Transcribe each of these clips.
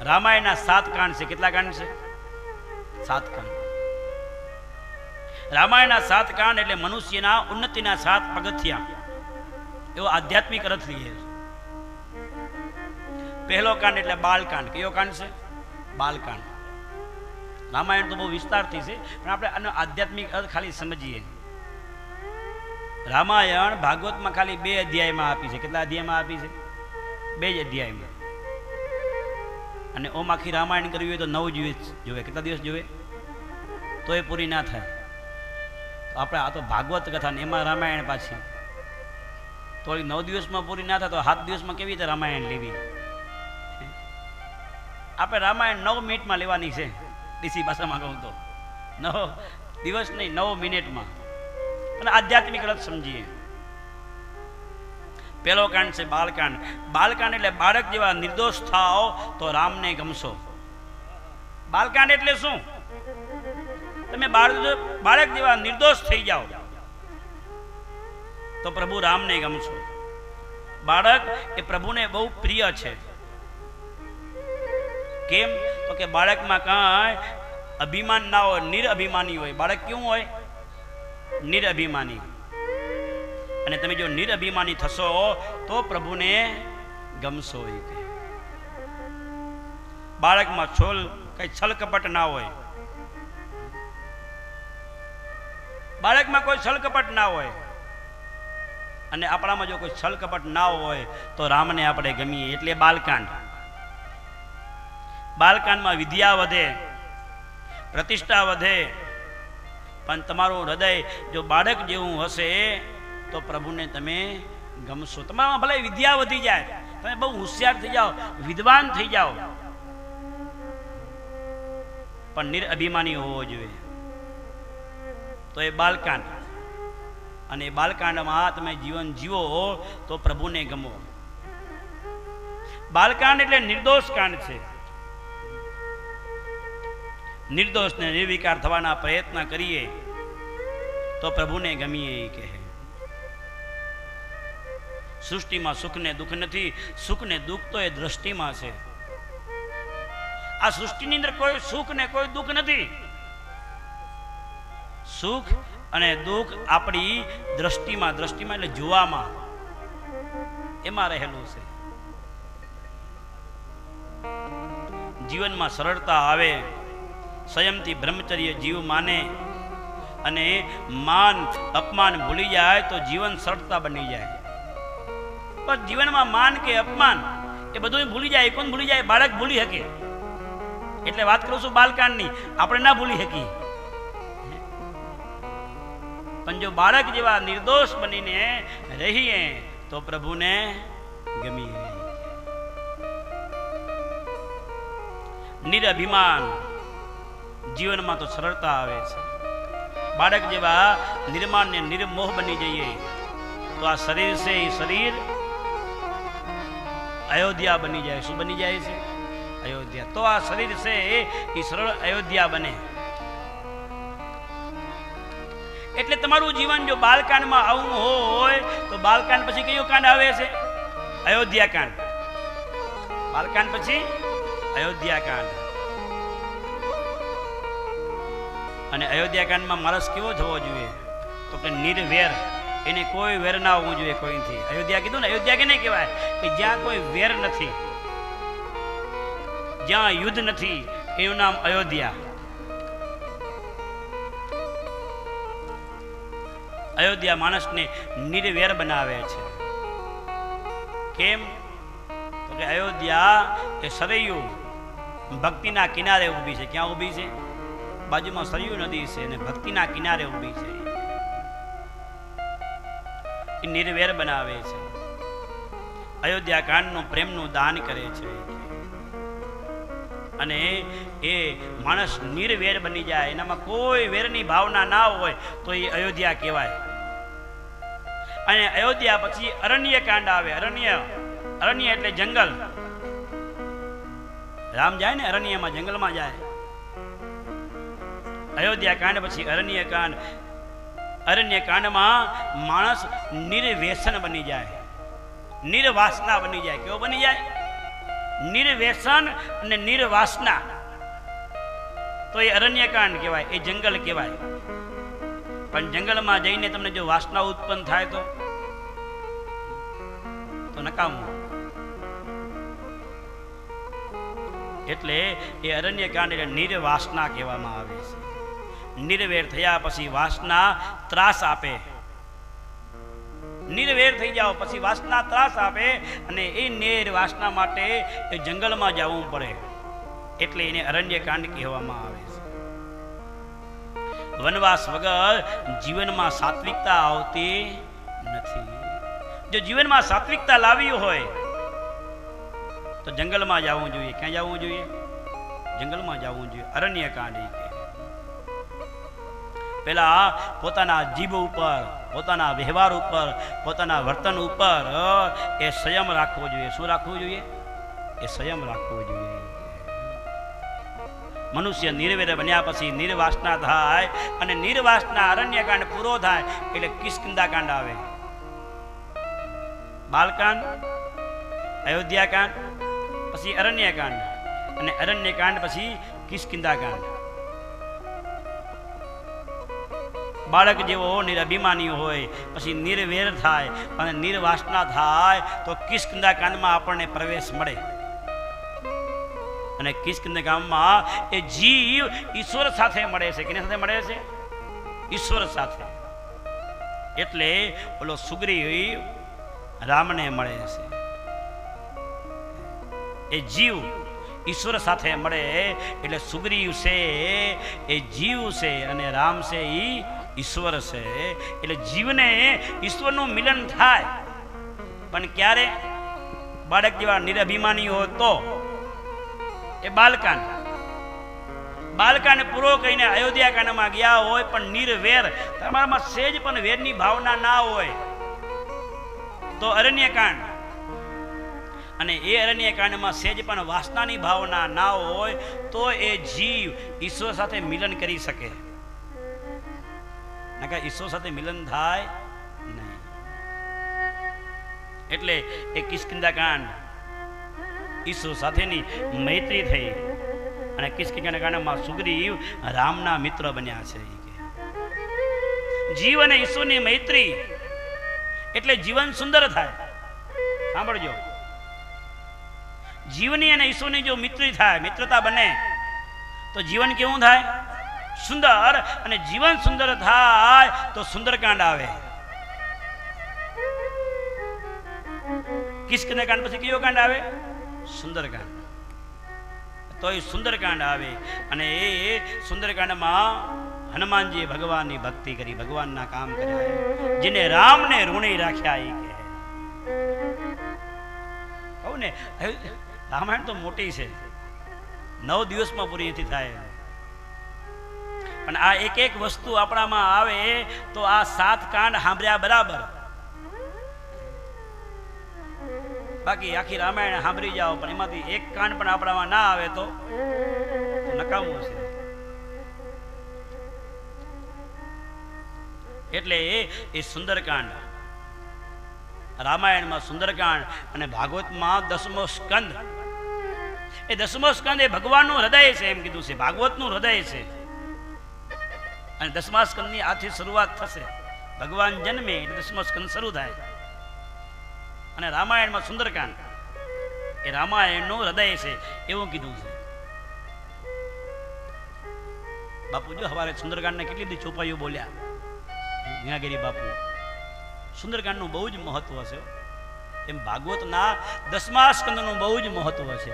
રામાયણના સાત કાંડ છે. કેટલા કાંડ છે? સાત કાંડ. રામાયણના સાત કાંડ એટલે મનુષ્યના ઉન્નતિના સાત પગથિયા. એવો આધ્યાત્મિક અર્થ લઈએ પહેલો કાંડ એટલે બાલકાંડ. કયો કાંડ છે? બાલકાંડ. રામાયણ તો બહુ વિસ્તારથી છે, પણ આપણે આનો આધ્યાત્મિક અર્થ ખાલી સમજીએ. રામાયણ ભાગવતમાં ખાલી બે અધ્યાયમાં આપી છે. કેટલા અધ્યાયમાં આપી છે? બે જ અધ્યાયમાં. અને ઓમ આખી રામાયણ કરવી હોય તો નવ દિવસ જોવે. કેટલા દિવસ જોવે? તો એ પૂરી ના થાય. તો આપણે આ તો ભાગવત કથા ને એમાં રામાયણ પાછી. તો નવ દિવસમાં પૂરી ના થાય તો સાત દિવસમાં કેવી રીતે રામાયણ લેવી? આપણે રામાયણ નવ મિનિટમાં લેવાની છે, ડીસી ભાષામાં કહું તો. નવ દિવસ નહીં, નવ મિનિટમાં. અને આધ્યાત્મિક રથ સમજીએ. પેલો કાંડ છે બાલકાંડ. બાલકાંડ એટલે બાળક જેવા નિર્દોષ થાઓ તો રામને ગમશો. બાલકાંડ એટલે શું? તમે બાળક બાળક જેવા નિર્દોષ થઈ જાઓ તો પ્રભુ રામને ગમશો. બાળક એ પ્રભુને બહુ પ્રિય છે. કેમ? તો કે બાળકમાં કાંઈ અભિમાન ના હોય નિરઅભિમાની હોય. બાળક કેવું હોય? નિરઅભિમાની અને તમે જો નિરઅભિમાની થશો, તો પ્રભુને ગમશો એ કહે બાળકમાં છોલ કઈ છલ કપટ ના હોય. બાળકમાં કોઈ છલ કપટ ના હોય. અને આપણામાં જો કોઈ છલ કપટ ના હોય, તો રામને આપણે ગમીએ. એટલે બાલકાંડ. બાલકાંડમાં વિદ્યા વધે, પ્રતિષ્ઠા વધે. પણ તમારું હૃદય જો બાળક જેવું હશે તો પ્રભુને તમે ગમશો તમારામાં ભલે વિદ્યા વધી જાય, તમે બહુ હોશિયાર થઈ જાઓ, વિદ્વાન થઈ જાઓ. પણ નિરઅભિમાની હોવો જોઈએ. તો એ બાલકાંડ અને બાલકાંડમાં તમે જીવન જીવો તો પ્રભુને ગમો. બાલકાંડ એટલે નિર્દોષ કાંડ છે. નિર્દોષને નિર્વિકાર થવાના પ્રયત્ન કરીએ, તો પ્રભુને ગમીએ એ કહે. સૃષ્ટિમાં સુખ ને દુઃખ નથી સુખ ને દુઃખ તો એ દ્રષ્ટિમાં છે. આ સૃષ્ટિની અંદર કોઈ સુખ ને કોઈ દુઃખ નથી. સુખ અને દુઃખ આપણી દ્રષ્ટિમાં દ્રષ્ટિમાં એટલે જોવામાં. એમાં રહેલું છે. જીવનમાં સરળતા આવે સંયમથી બ્રહ્મચર્ય જીવ માને અને માન, અપમાન ભૂલી જાય તો જીવન સરળતા બની જાય. પણ જીવનમાં માન કે અપમાન એ બધું ભૂલી જાય, કોણ ભૂલી જાય, બાળક ભૂલી શકે. એટલે વાત કરું છું બાલકાંડની આપણે ના ભૂલી શકીએ. પણ જો બાળક જેવા નિર્દોષ બનીને રહીએ, તો પ્રભુને ગમીએ નિરભિમાન જીવનમાં તો સરળતા આવે છે. બાળક જેવા નિર્માણ ને નિર્મોહ બની જઈએ, તો આ શરીર છે એ શરીર અયોધ્યા બની જાય. શું બની જાય છે? અયોધ્યા. તો આ શરીર છે એ સરળ અયોધ્યા બને. એટલે તમારું જીવન જો બાલકાંડમાં આવું હોય, તો બાલકાંડ પછી કયો કાંડ આવે છે? અયોધ્યા કાંડ. બાલકાંડ પછી અયોધ્યા કાંડ. અને અયોધ્યા કાંડમાં માણસ કેવો થવો જોઈએ? તો કે નિર્વેર. એને કોઈ વેર ના હોવું જોઈએ કોઈથી. અયોધ્યા કીધું ને, અયોધ્યા કેને કહેવાય? કે જ્યાં કોઈ વેર નથી, જ્યાં યુદ્ધ નથી, એનું નામ અયોધ્યા. અયોધ્યા માણસને નિર્વેર બનાવે છે. કેમ? તો કે અયોધ્યા એ સરૈયું ભક્તિના કિનારે ઊભી છે. ક્યાં ઊભી છે? બાજુમાં સરયુ નદી છે અને ભક્તિના કિનારે ઊભી છે. નિર્વેર બનાવે છે. અયોધ્યા કાંડનું પ્રેમનું દાન કરે છે. અને એ માણસ નિર્વેર બની જાય, એનામાં કોઈ વેરની ભાવના ના હોય, તો એ અયોધ્યા કહેવાય. અને અયોધ્યા પછી અરણ્ય કાંડ આવે, અરણ્ય અરણ્ય એટલે જંગલ. રામ જાય ને અરણ્યમાં, જંગલમાં જાય. અયોધ્યા કાંડ પછી અરણ્ય કાંડ અરણ્ય કાંડમાં માણસ નિર્વ્યસન બની જાય. નિર્વાસના બની જાય. કેવો બની જાય? નિર્વ્યસન અને નિર્વાસના. તો એ અરણ્યકાંડ કહેવાય, એ જંગલ કહેવાય. પણ જંગલમાં જઈને તમને જો વાસના ઉત્પન્ન થાય તો? તો નકામું. એટલે એ અરણ્યકાંડ એટલે નિર્વાસના કહેવામાં આવે છે. નિર્વેર થયા પછી વાસના ત્રાસ આપે. નિર્વેર થઈ જાઓ પછી વાસના ત્રાસ આપે અને એ નિર વાસના માટે જંગલમાં જવું પડે. એટલે એને અરણ્યકાંડ કહેવામાં આવે છે. વનવાસ વગર જીવનમાં સાત્વિકતા આવતી નથી. જો જીવનમાં સાત્વિકતા લાવી હોય, તો જંગલમાં જવું જોઈએ. ક્યાં જવું જોઈએ? જંગલમાં જવું જોઈએ. અરણ્યકાંડ પેલા પોતાના જીભ ઉપર, પોતાના વ્યવહાર ઉપર, પોતાના વર્તન ઉપર એ સંયમ રાખવો જોઈએ. શું રાખવું જોઈએ? એ સંયમ રાખવો જોઈએ. મનુષ્ય નિર્વેર બન્યા પછી નિર્વાસના થાય અને નિર્વાસના અરણ્યકાંડ પૂરો થાય એટલે કિષ્કિંદાકાંડ આવે. બાલકાંડ અયોધ્યાકાંડ પછી અરણ્યકાંડ અને અરણ્યકાંડ પછી કિષ્કિંદાકાંડ બાળક જેવો નિરભિમાની હોય, પછી નિર્વેર થાય, અને નિર્વાસના થાય, તો કિસ્કંદા કાંડમાં આપણને પ્રવેશ મળે. અને કિસ્કંદ ગામમાં એ જીવ ઈશ્વર સાથે મળે છે. કેની સાથે મળે છે? ઈશ્વર સાથે. એટલે ઓલો સુગ્રીવ રામને મળે છે. એ જીવ ઈશ્વર સાથે મળે, એટલે સુગ્રીવ છે, એ જીવ છે, અને રામ છે એ ઈશ્વર છે. એટલે જીવને ઈશ્વરનું મિલન થાય. પણ ક્યારે? બાળક જેવા નિરભિમાની હોય તો. એ બાલકાંડ બાલકાંડ પૂરો કહીને અયોધ્યા કાંડમાં ગયા હોય પણ નિર્વેર. તમારામાં સેજ પણ વેરની ભાવના ના હોય. તો અરણ્યકાંડ. અને એ અરણ્યકાંડમાં સેજ પણ વાસનાની ભાવના ના હોય, તો એ જીવ ઈશ્વર સાથે મિલન કરી શકે. નકર ઈશ્વર સાથે મિલન થાય નહીં. એટલે એ કિસ્કિંદા કાંડ ઈશ્વર સાથેની મૈત્રી થઈ અને કિષ્કિંદા કાંડમાં સુગ્રીવ રામના મિત્ર બન્યા છે. જીવ અને ઈશ્વરની મૈત્રી એટલે જીવન સુંદર થાય. સાંભળજો. જીવની અને ઈશ્વરની જો મિત્રી થાય, મિત્રતા બને, તો જીવન કેવું થાય? સુંદર અને જીવન સુંદર થાય તો સુંદરકાંડ આવે. કિસ્કને કાંડ પછી કયો કાંડ આવે? સુંદરકાંડ. તો એ સુંદરકાંડ આવે અને એ સુંદરકાંડમાં હનુમાનજીએ ભગવાનની ભક્તિ કરી, ભગવાનના કામ કર્યા જેને રામને ઋણી રાખ્યા એ કહે. કહું ને રામાયણ તો મોટી છે. નવ દિવસમાં પૂરી નથી થાય. પણ આ એક એક વસ્તુ આપણામાં આવે તો આ સાત કાંડ સાંભળ્યા બરાબર. બાકી આખી રામાયણ સાંભળી જાઓ, પણ એમાંથી એક કાંડ પણ આપણામાં ના આવે તો નકામું છે એટલે એ સુંદરકાંડ. રામાયણમાં સુંદરકાંડ અને ભાગવતમાં દસમો સ્કંદ. એ દસમો સ્કંદ એ ભગવાનનું હૃદય છે એમ કીધું છે, ભાગવતનું હૃદય છે. અને દસમા સ્કંદની આથી શરૂઆત થશે. ભગવાન જન્મે એટલે દસમો સ્કંદ શરૂ થાય. અને રામાયણમાં સુંદરકાંડ. એ રામાયણનું હૃદય છે, એવું કીધું છે. બાપુ, જો હવારે સુંદરકાંડને કેટલી બધી ચોપાઈઓ બોલ્યા. મીણાગીરી બાપુ, સુંદરકાંડનું બહુ જ મહત્વ છે. એમ ભાગવતના દસમા સ્કંદનું બહુ જ મહત્વ છે.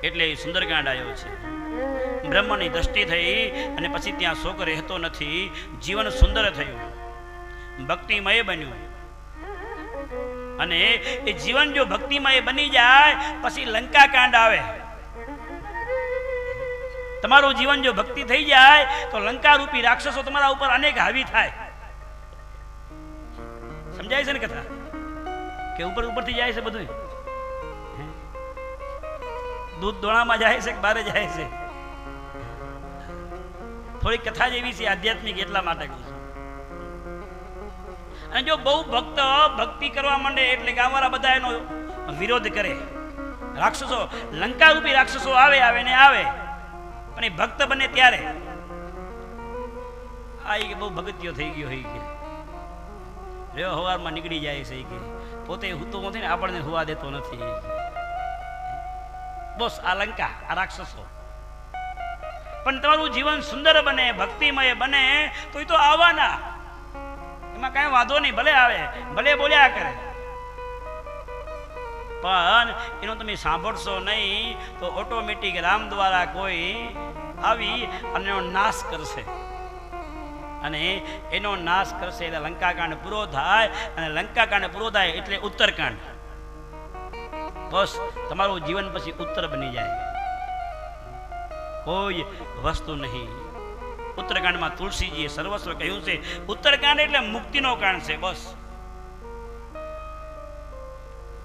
એટલે એ સુંદરકાંડ આવ્યો છે. બ્રહ્મની દ્રષ્ટિ થઈ અને પછી ત્યાં શોક રહેતો નથી, જીવન સુંદર થયું. ભક્તિમય બન્યું. અને એ જીવન જો ભક્તિમય બની જાય, પછી લંકાકાંડ આવે. તમારું જીવન જો ભક્તિ થઈ જાય, તો લંકારૂપી રાક્ષસો તમારા ઉપર અનેક હાવી થાય. સમજાય છે ને કથા? કે ઉપર ઉપરથી જાય છે બધું દૂધ દોણામાં જાય છે કે બારે જાય છે? થોડી કથા જેવી છે, આધ્યાત્મિક એટલા માટે કહું છું. અને જો બહુ ભક્ત ભક્તિ કરવા માંડે એટલે ગામવાળા બધા એનો વિરોધ કરે. રાક્ષસો લંકા રૂપી રાક્ષસો આવે આવે ને આવે. પણ એ ભક્ત બને ત્યારે. આ કે બહુ ભગત્યો થઈ ગયો હોય કે. રેવો હવારમાં નીકળી જાય છે કે. પોતે હુતો નથી ને આપણને હોવા દેતો નથી. બસ આ લંકા, આ રાક્ષસો. પણ તમારું જીવન સુંદર બને, ભક્તિમય બને તો એ તો આવવાના. એમાં કાંઈ વાંધો નહીં, ભલે આવે, ભલે બોલ્યા કરે. પણ એનો તમે સાંભળશો નહીં, તો ઓટોમેટિક રામ દ્વારા કોઈ આવી અને એનો નાશ કરશે. અને એનો નાશ કરશે એટલે લંકાકાંડ પૂરો થાય, અને લંકાકાંડ પૂરો થાય એટલે ઉત્તરકાંડ. બસ, તમારું જીવન પછી ઉત્તર બની જાય. કોઈ વસ્તુ નહીં. ઉત્તરકાંડમાં તુલસીજીએ સર્વસ્વ કહ્યું છે, ઉત્તરકાંડ એટલે મુક્તિનો કાંડ છે, બસ.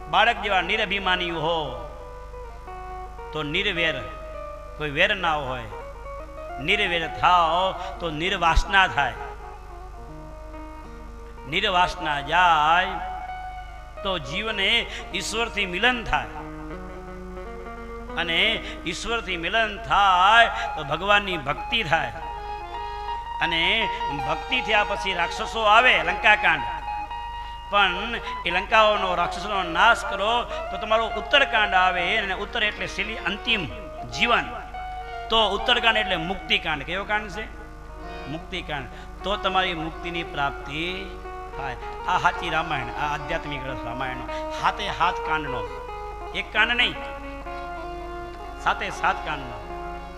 બાળક જેવા નિરભિમાની હો, તો નિર્વેર, કોઈ વેર ના હોય. નિર્વેર થાવ તો નિર્વાસના થાય. નિર્વાસના જાય, તો જીવને ઈશ્વરથી મિલન થાય. અને ઈશ્વરથી મિલન થાય તો ભગવાનની ભક્તિ થાય. અને ભક્તિ થયા પછી રાક્ષસો આવે લંકાકાંડ. પણ એ લંકાઓનો રાક્ષસોનો નાશ કરો તો તમારો ઉત્તરકાંડ આવે અને ઉત્તર એટલે છેલ્લી અંતિમ જીવન. તો ઉત્તરકાંડ એટલે મુક્તિકાંડ. કેવો કાંડ છે? મુક્તિકાંડ. તો તમારી મુક્તિની પ્રાપ્તિ થાય. આ સાચી રામાયણ, આ આધ્યાત્મિક રામાયણ હાથે હાથ કાંડનો. એક કાંડ નહીં સાતે સાત કાંડનો